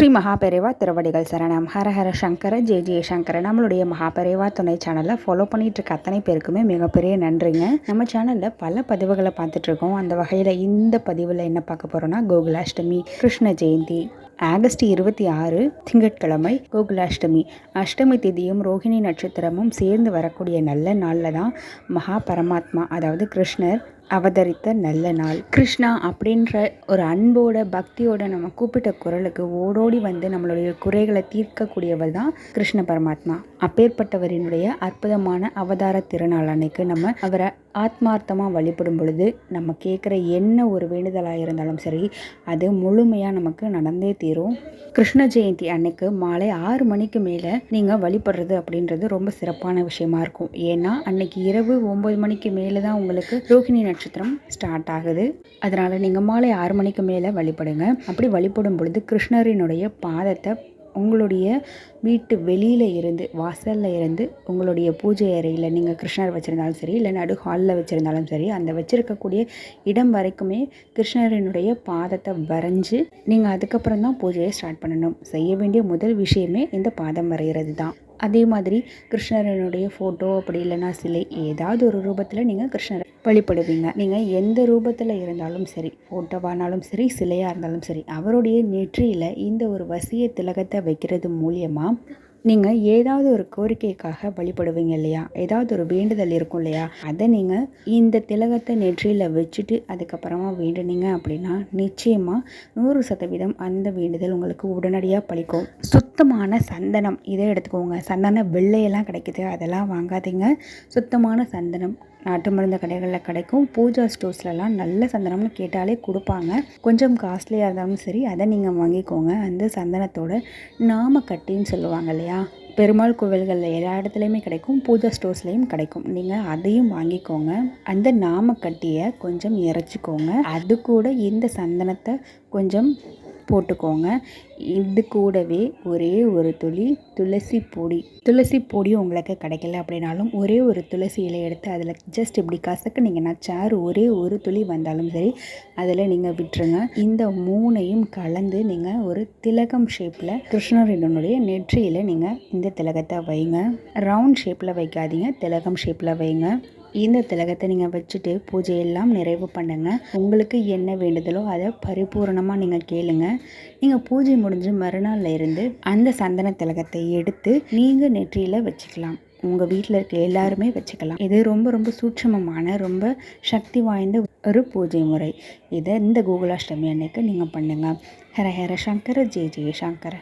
ஸ்ரீ மகாபெரிவா திருவடிகள் சரணம். ஹர ஹர சங்கர ஜே ஜெய சங்கர. நம்மளுடைய மகாபெரிவா துணை சேனலை ஃபாலோ பண்ணிகிட்டு இருக்க அத்தனை பேருக்குமே மிகப்பெரிய நன்றிங்க. நம்ம சேனலில் பல பதிவுகளை பார்த்துட்ருக்கோம் அந்த வகையில் இந்த பதிவில் என்ன பார்க்க போகிறோன்னா கோகுலாஷ்டமி கிருஷ்ண ஜெயந்தி ஆகஸ்ட் இருபத்தி ஆறு திங்கட்கிழமை கோகுலாஷ்டமி. அஷ்டமி திதியும் ரோஹிணி நட்சத்திரமும் சேர்ந்து வரக்கூடிய நல்ல நாளில் தான் மகா பரமாத்மா அதாவது கிருஷ்ணர் அவதரித்த நல்ல நாள். கிருஷ்ணா அப்படின்ற ஒரு அன்போட பக்தியோட நம்ம கூப்பிட்ட குரலுக்கு ஓடோடி வந்து நம்மளுடைய குறைகளை தீர்க்கக்கூடியவர் தான் கிருஷ்ண பரமாத்மா. அப்பேற்பட்டவரினுடைய அற்புதமான அவதார திருநாள் அன்னைக்கு நம்ம அவரை ஆத்மார்த்தமாக வழிபடும் பொழுது நம்ம கேட்குற என்ன ஒரு வேண்டுதலாக இருந்தாலும் சரி அது முழுமையாக நமக்கு நடந்தே தீரும். கிருஷ்ண ஜெயந்தி அன்னைக்கு மாலை ஆறு மணிக்கு மேலே நீங்கள் வழிபடுறது அப்படின்றது ரொம்ப சிறப்பான விஷயமா இருக்கும். ஏன்னா அன்னைக்கு இரவு ஒம்பது மணிக்கு மேலே தான் உங்களுக்கு ரோஹிணி நட்சத்திரம் ஸ்டார்ட் ஆகுது. அதனால் நீங்கள் மாலை ஆறு மணிக்கு மேலே வழிபடுங்க. அப்படி வழிபடும் பொழுது கிருஷ்ணரினுடைய பாதத்தை உங்களுடைய வீட்டு வெளியில் இருந்து வாசலில் இருந்து உங்களுடைய பூஜை அறையில் நீங்கள் கிருஷ்ணர் வச்சுருந்தாலும் சரி இல்லை நடு ஹாலில் வச்சுருந்தாலும் சரி அந்த வச்சுருக்கக்கூடிய இடம் வரைக்குமே கிருஷ்ணரினுடைய பாதத்தை வரைஞ்சி நீங்கள் அதுக்கப்புறம் தான் பூஜையை ஸ்டார்ட் பண்ணணும். செய்ய வேண்டிய முதல் விஷயமே இந்த பாதம் வரைகிறது தான் அதே மாதிரி கிருஷ்ணரனுடைய ஃபோட்டோ அப்படி இல்லைன்னா சிலை ஏதாவது ஒரு ரூபத்தில் நீங்கள் கிருஷ்ணரை வழிபடுவீங்க. நீங்கள் எந்த ரூபத்தில் இருந்தாலும் சரி ஃபோட்டோவானாலும் சரி சிலையாக இருந்தாலும் சரி அவருடைய நெற்றியில் இந்த ஒரு வசிய திலகத்தை வைக்கிறது மூலியமாக நீங்கள் ஏதாவது ஒரு கோரிக்கைக்காக வழிபடுவீங்க இல்லையா? ஏதாவது ஒரு வேண்டுதல் இருக்கும் இல்லையா? அதை நீங்கள் இந்த திலகத்தை நெற்றியில் வச்சுட்டு அதுக்கப்புறமா வேண்டுனீங்க அப்படின்னா நிச்சயமாக நூறு சதவீதம் அந்த வேண்டுதல் உங்களுக்கு உடனடியாக பழிக்கும். சுத்தமான சந்தனம் இதை எடுத்துக்கோங்க. சந்தன வெள்ளையெல்லாம் கிடைக்குது அதெல்லாம் வாங்காதீங்க. சுத்தமான சந்தனம் நாட்டு மருந்து கடைகளில் கிடைக்கும். பூஜா ஸ்டோர்ஸ்லலாம் நல்ல சந்தனம்னு கேட்டாலே கொடுப்பாங்க. கொஞ்சம் காஸ்ட்லியாக இருந்தாலும் சரி அதை நீங்கள் வாங்கிக்கோங்க. அந்த சந்தனத்தோட நாம கட்டின்னு சொல்லுவாங்க இல்லையா? பெருமாள் கோவில்களில் எல்லா இடத்துலையுமே கிடைக்கும். பூஜா ஸ்டோர்ஸ்லேயும் கிடைக்கும். நீங்கள் அதையும் வாங்கிக்கோங்க. அந்த நாமக்கட்டியை கொஞ்சம் இறைச்சிக்கோங்க. அது கூட இந்த சந்தனத்தை கொஞ்சம் போட்டுக்கோங்க. இது கூடவே ஒரே ஒரு துளி துளசி பொடி. துளசி பொடி உங்களுக்கு கிடைக்கல அப்படின்னாலும் ஒரே ஒரு துளசி இலை எடுத்து அதில் ஜஸ்ட் இப்படி கசக்குனீங்கன்னா சாறு ஒரே ஒரு துளி வந்தாலும் சரி அதில் நீங்கள் விட்டுருங்க. இந்த மூணையும் கலந்து நீங்கள் ஒரு திலகம் ஷேப்பில் கிருஷ்ணரினுடைய நெற்றியில் நீங்கள் இந்த திலகத்தை வைங்க. ரவுண்ட் ஷேப்பில் வைக்காதீங்க திலகம் ஷேப்பில் வைங்க. இந்த திலகத்தை நீங்கள் வச்சுட்டு பூஜையெல்லாம் நிறைவு பண்ணுங்கள் உங்களுக்கு என்ன வேண்டுதலோ அதை பரிபூரணமாக நீங்கள் கேளுங்க. நீங்கள் பூஜை முடிஞ்சு மறுநாளில் இருந்து அந்த சந்தன திலகத்தை எடுத்து நீங்கள் நெற்றியில் வச்சுக்கலாம். உங்கள் வீட்டில் இருக்க எல்லாருமே வச்சுக்கலாம். இது ரொம்ப ரொம்ப சூட்சமமான ரொம்ப சக்தி வாய்ந்த ஒரு பூஜை முறை. இதை இந்த கோகுலாஷ்டமி அன்னைக்கு நீங்கள் பண்ணுங்கள் ஹர ஹர சங்கர ஜெய ஜெய சங்கர.